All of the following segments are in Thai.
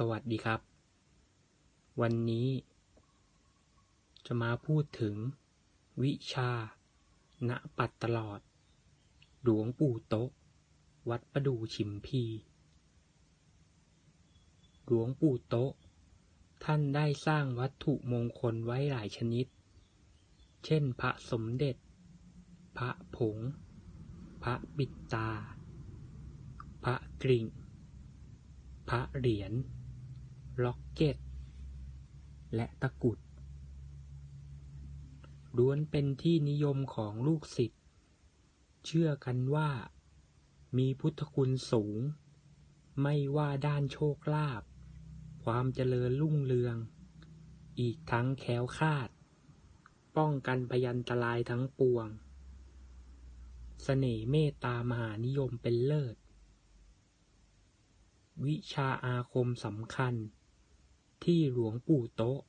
สวัสดีครับ วันนี้ จะมาพูดถึง วิชา ณ ปัดตลอด หลวงปู่โต๊ะ วัดประดูฉิมพี หลวงปู่โต๊ะ ท่านได้สร้างวัตถุมงคลไว้หลายชนิด เช่น พระสมเด็จ พระผง พระปิดตา พระกริ่งพระเหรียญ ล็อกเก็ต และตะกุดล้วนเป็นที่นิยมของลูกศิษย์ เชื่อกันว่ามีพุทธคุณสูง ไม่ว่าด้านโชคลาภ ความเจริญรุ่งเรือง อีกทั้งแคล้วคาด ป้องกันพยันตรายทั้งปวงเสน่ห์เมตตามหานิยมเป็นเลิศ วิชาอาคมสำคัญ ที่หลวงปู่โต๊ะ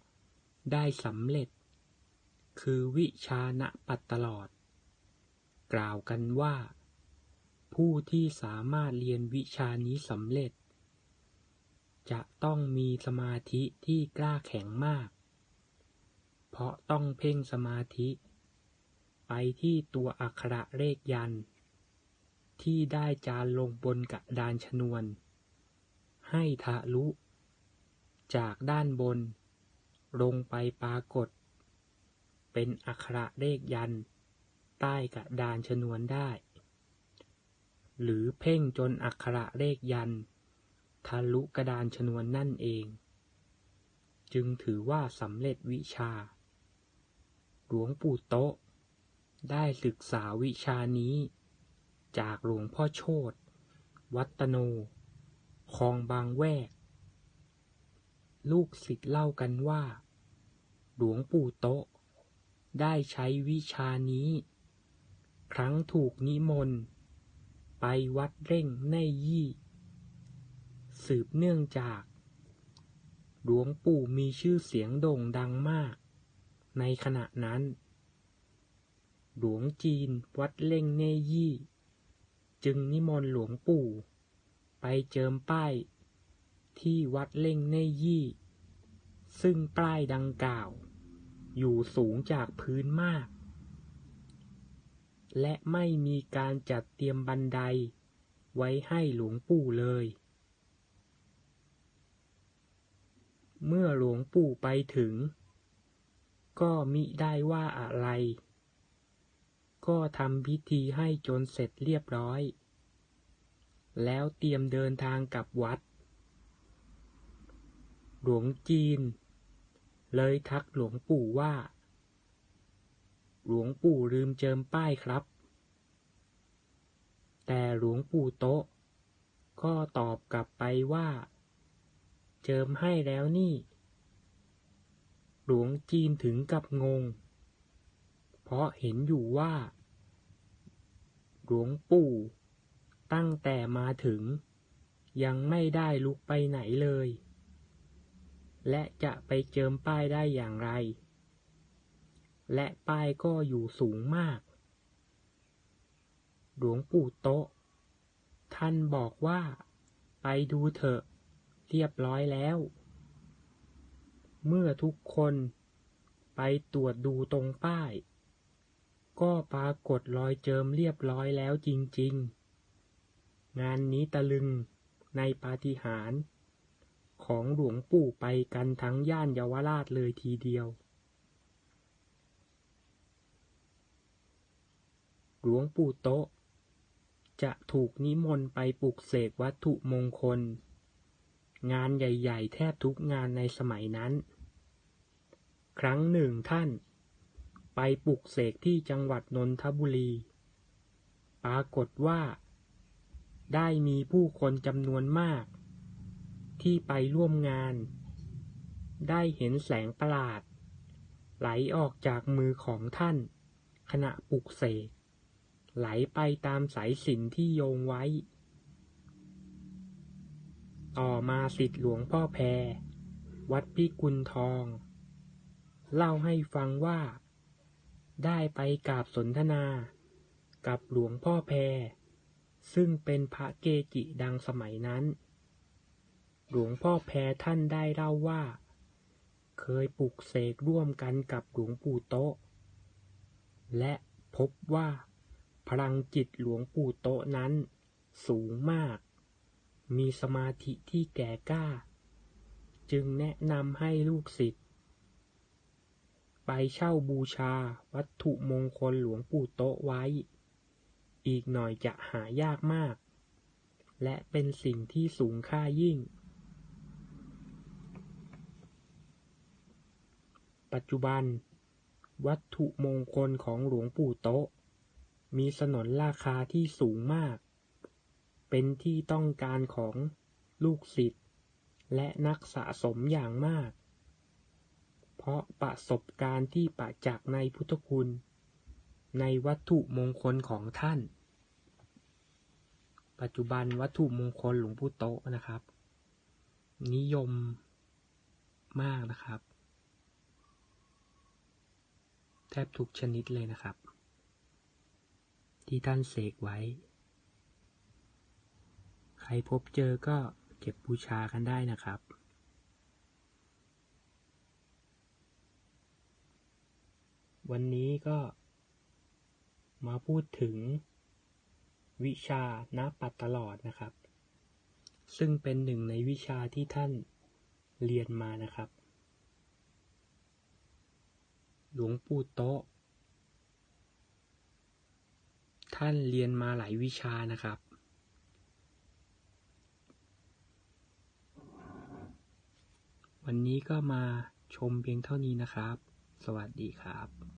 ได้สำเร็จ คือวิชาณปัดตลอด กล่าวกันว่า ผู้ที่สามารถเรียนวิชานี้สำเร็จ จะต้องมีสมาธิที่กล้าแข็งมาก เพราะต้องเพ่งสมาธิ ไปที่ตัวอักขระเลขยัน ที่ได้จารลงบนกระดานชนวน ให้ทะลุ จากด้านบน ลงไปปรากฏ เป็นอักขระเลขยัน ใต้กระดานชนวนได้ หรือเพ่งจนอักขระเลขยัน ทะลุกระดานชนวนนั่นเอง จึงถือว่าสำเร็จวิชา หลวงปู่โต๊ะได้ศึกษาวิชานี้ จากหลวงพ่อโชตวัตโนคลองบางแวก ลูกศิษย์เล่ากันว่า หลวงปู่โตะ ได้ใช้วิชานี้ ครั้งถูกนิมนต์ ไปวัดเร่งในยี่ สืบเนื่องจาก หลวงปู่มีชื่อเสียงโด่งดังมาก ในขณะนั้น หลวงจีนวัดเล่งเนยี่ จึงนิมนต์หลวงปู่ ไปเจิมป้ายที่วัดเล่งเนยี่ ซึ่งป้ายดังกล่าว อยู่สูงจากพื้นมาก และไม่มีการจัดเตรียมบันได ไว้ให้หลวงปู่เลย เมื่อหลวงปู่ไปถึง ก็มิได้ว่าอะไร ก็ทำพิธีให้จนเสร็จเรียบร้อย แล้วเตรียมเดินทางกลับวัด หลวงจีน เลยทักหลวงปู่ว่า หลวงปู่ลืมเจิมป้ายครับ แต่หลวงปู่โต๊ะ ก็ตอบกลับไปว่า เจิมให้แล้วนี่ หลวงจีนถึงกับงง เพราะเห็นอยู่ว่า หลวงปู่ตั้งแต่มาถึงยังไม่ได้ลุกไปไหนเลย และจะไปเจิมป้ายได้อย่างไร และป้ายก็อยู่สูงมาก หลวงปู่โต๊ะท่านบอกว่า ไปดูเถอะ เรียบร้อยแล้ว เมื่อทุกคนไปตรวจดูตรงป้าย ก็ปรากฏรอยเจิมเรียบร้อยแล้วจริง ๆ งานนี้ตะลึงในปาฏิหาริย์ ของหลวงปู่ไปกันทั้งย่านเยาวราชเลยทีเดียว หลวงปู่โต๊ะจะถูกนิมนต์ไปปลุกเสกวัตถุมงคล งานใหญ่ๆ แทบทุกงานในสมัยนั้น ครั้งหนึ่งท่าน ไปปลุกเสกที่จังหวัดนนทบุรี ปรากฏว่า ได้มีผู้คนจำนวนมาก ที่ไปร่วมงาน ได้เห็นแสงประหลาด ไหลออกจากมือของท่าน ขณะปลุกเสกไหลไปตามสายสินที่โยงไว้ ต่อมาสิทธิหลวงพ่อแพร วัดพิกุลทอง เล่าให้ฟังว่า ได้ไปกราบสนทนา กับหลวงพ่อแพร ซึ่งเป็นพระเกจิดังสมัยนั้น หลวงพ่อแพรท่านได้เล่าว่า เคยปลุกเสกร่วมกันกับหลวงปู่โตและพบว่า พลังจิตหลวงปู่โตนั้น สูงมาก มีสมาธิที่แก่กล้า จึงแนะนำให้ลูกศิษย์ไปเช่าบูชาวัตถุมงคลหลวงปู่โตะไว้ อีกหน่อยจะหายากมาก และเป็นสิ่งที่สูงค่ายิ่ง ปัจจุบัน วัตถุมงคลของหลวงปู่โต๊ะ มีสนนราคาที่สูงมาก เป็นที่ต้องการของลูกศิษย์และนักสะสมอย่างมาก เพราะประสบการณ์ที่ประจักษ์ในพุทธคุณ ในวัตถุมงคลของท่าน ปัจจุบันวัตถุมงคลหลวงปู่โต๊ะนะครับ นิยมมากนะครับ แท บทุกชนิดเลยนะครับ ที่ท่านเสกไว้ ใครพบเจอก็เก็บบูชากันได้นะครับวันนี้ก็มาพูดถึงวิชาณปัดตลอดนะครับ ซึ่งเป็นหนึ่งในวิชาที่ท่านเรียนมานะครับ หลวงปู่โต๊ะ ท่านเรียนมาหลายวิชานะครับ วันนี้ก็มาชมเพียงเท่านี้นะครับ สวัสดีครับ